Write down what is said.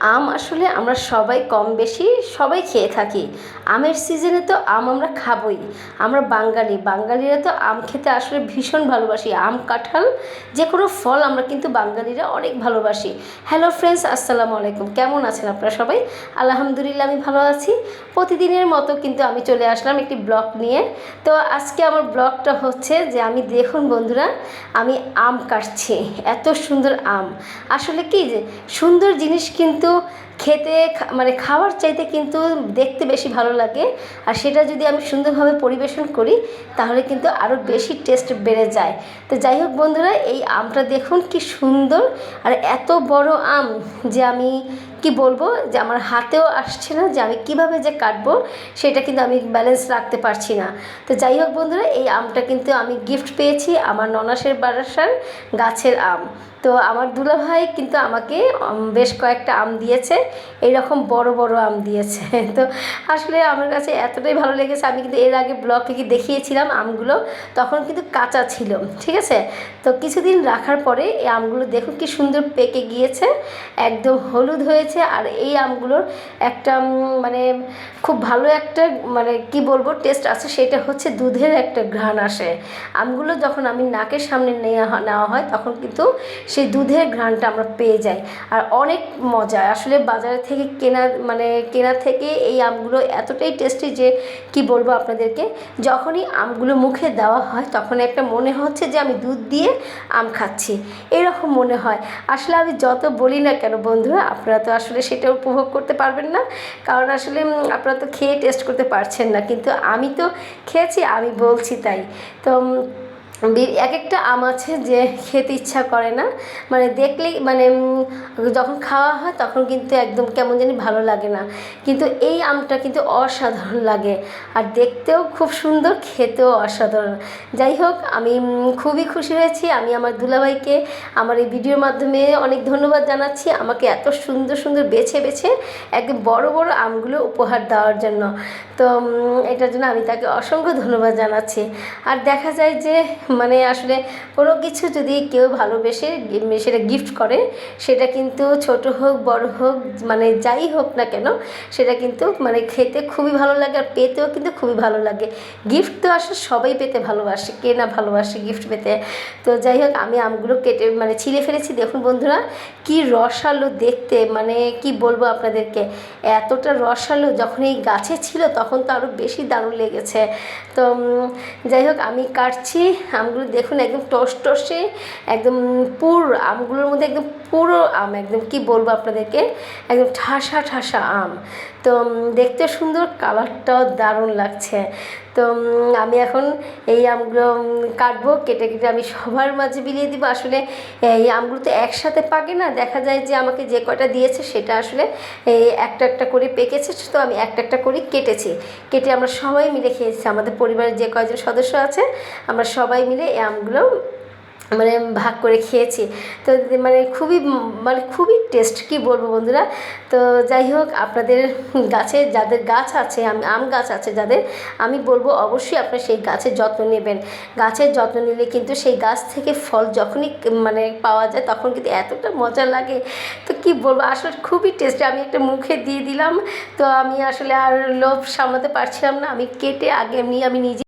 আম আসলে আমরা সবাই কম বেশি সবাই খেয়ে থাকি। আমের সিজনে তো আম আমরা খাবই। আমরা বাঙালি। বাঙালিরা তো আম খেতে আসলে ভীষণ ভালোবাসি। আম, কাঁঠাল যে কোনো ফল আমরা কিন্তু বাঙালিরা অনেক ভালোবাসি। হ্যালো ফ্রেন্ডস আসসালামু আলাইকুম। কেমন আছেন আপনারা সবাই? আলহামদুলিল্লাহ আমি ভালো আছি। প্রতিদিনের মতো কিন্তু আমি চলে আসলাম একটি ব্লগ নিয়ে। তো আজকে আমার ব্লগটা হচ্ছে যে আমি, দেখুন বন্ধুরা, আমি আম কাটছি। এত সুন্দর আম। আসলে কি যে, সুন্দর জিনিস কিন্তু খেতে মানে খাওয়ার চাইতে কিন্তু দেখতে বেশি ভালো লাগে। আর সেটা যদি আমি সুন্দরভাবে পরিবেশন করি, তাহলে কিন্তু আরও বেশি টেস্ট বেড়ে যায়। তো যাই হোক বন্ধুরা, এই আমটা দেখুন কি সুন্দর। আর এত বড় আম যে আমি কি বলব, যে আমার হাতেও আসছে না যে আমি কীভাবে যে কাটবো, সেটা কিন্তু আমি ব্যালেন্স রাখতে পারছি না। তো যাই হোক বন্ধুরা, এই আমটা কিন্তু আমি গিফট পেয়েছি আমার ননাসের বারাসার গাছের আম। তো আমার দুলাভাই কিন্তু আমাকে বেশ কয়েকটা আম দিয়েছে। এইরকম বড় বড় আম দিয়েছে। তো আসলে আমার কাছে এতটাই ভালো লেগেছে, আমি কিন্তু এর আগে ব্লগ থেকে দেখিয়েছিলাম আমগুলো, তখন কিন্তু কাঁচা ছিল, ঠিক আছে? তো কিছুদিন রাখার পরে এই আমগুলো দেখুন কি সুন্দর পেকে গিয়েছে, একদম হলুদ হয়েছে, আর এই আমগুলোর একটা মানে খুব ভালো একটা মানে কি বলব টেস্ট আছে, সেটা হচ্ছে দুধের একটা ঘ্রাণ আসে। আমগুলো যখন আমি নাকের সামনে নেওয়া নেওয়া হয়, তখন কিন্তু সেই দুধের ঘ্রাণটা আমরা পেয়ে যাই। আর অনেক মজা। আসলে বাজার থেকে কেনা মানে কেনা থেকে এই আমগুলো এতটাই টেস্টি যে কি বলব আপনাদেরকে, যখনই আমগুলো মুখে দেওয়া হয় তখন একটা মনে হচ্ছে যে আমি দুধ দিয়ে আম খাচ্ছি। এরকম মনে হয়। আসলে আমি যত বলি না কেন বন্ধুরা, আপনারা তো আসলে সেটা উপভোগ করতে পারবেন না। কারণ আসলে আপনারা তো খেয়ে টেস্ট করতে পারছেন না। কিন্তু আমি তো খেয়েছি, আমি বলছি তাই। তো এক একটা আম আছে যে খেতে ইচ্ছা করে না। মানে দেখলেই মানে যখন খাওয়া হয় তখন কিন্তু একদম কেমন জানি ভালো লাগে না। কিন্তু এই আমটা কিন্তু অসাধারণ লাগে আর দেখতেও খুব সুন্দর, খেতেও অসাধারণ। যাই হোক, আমি খুবই খুশি হয়েছি। আমি আমার দুলাভাইকে আমার এই ভিডিওর মাধ্যমে অনেক ধন্যবাদ জানাচ্ছি। আমাকে এত সুন্দর সুন্দর বেছে বেছে একদম বড় বড় আমগুলো উপহার দেওয়ার জন্য। তো এটার জন্য আমি তাকে অসংখ্য ধন্যবাদ জানাচ্ছি। আর দেখা যায় যে মানে আসলে কোনো কিছু যদি কেউ ভালোবেসে গি- সেটা গিফট করে, সেটা কিন্তু ছোট হোক, বড় হোক মানে যাই হোক না কেন, সেটা কিন্তু মানে খেতে খুবই ভালো লাগে আর পেতেও কিন্তু খুবই ভালো লাগে। গিফট তো আসলে সবাই পেতে ভালোবাসে, কে না ভালোবাসে গিফট পেতে। তো যাই হোক, আমি আমগুলো কেটে মানে ছিঁড়ে ফেলেছি। দেখুন বন্ধুরা, কি রসালো দেখতে মানে কি বলব আপনাদেরকে, এতটা রসালো যখন এই গাছে ছিল তখন তো আরও বেশি দারুণ লেগেছে। তো যাই হোক, আমি কাটছি আমগুলো দেখুন, একদম টস টসে, একদম পুর আমগুলোর মধ্যে একদম পুরো আম, একদম কি বলব আপনাদেরকে, একদম ঠাসা ঠাসা আম। তো দেখতে সুন্দর, কালারটাও দারুণ লাগছে। তো আমি এখন এই আমগুলো কাটবো, কেটে কেটে আমি সবার মাঝে বিলিয়ে দিব। আসলে, এই আমগুলো তো একসাথে পাকে না, দেখা যায় যে আমাকে যে কটা দিয়েছে সেটা আসলে, এই একটা একটা করে পেকেছে, তো আমি একটা একটা করে কেটেছি। কেটে আমরা সবাই মিলে খেয়েছি, আমাদের পরিবারের যে কয়জন সদস্য আছে, আমরা সবাই মিলে এই আমগুলো মানে ভাগ করে খেয়েছি। তো মানে খুবই মানে খুবই টেস্ট কি বলব বন্ধুরা? তো যাই হোক, আপনাদের গাছে যাদের গাছ আছে, আম আম গাছ আছে যাদের, আমি বলব অবশ্যই আপনারা সেই গাছের যত্ন নেবেন। গাছের যত্ন নিলে কিন্তু সেই গাছ থেকে ফল যখনই মানে পাওয়া যায়, তখন কিন্তু এতটা মজা লাগে। তো কি বলব, আসলে খুবই টেস্টি আমি একটা মুখে দিয়ে দিলাম। তো আমি আসলে আর লোভ সামলাতে পারছিলাম না, আমি কেটে আগে এমনি আমি নিজে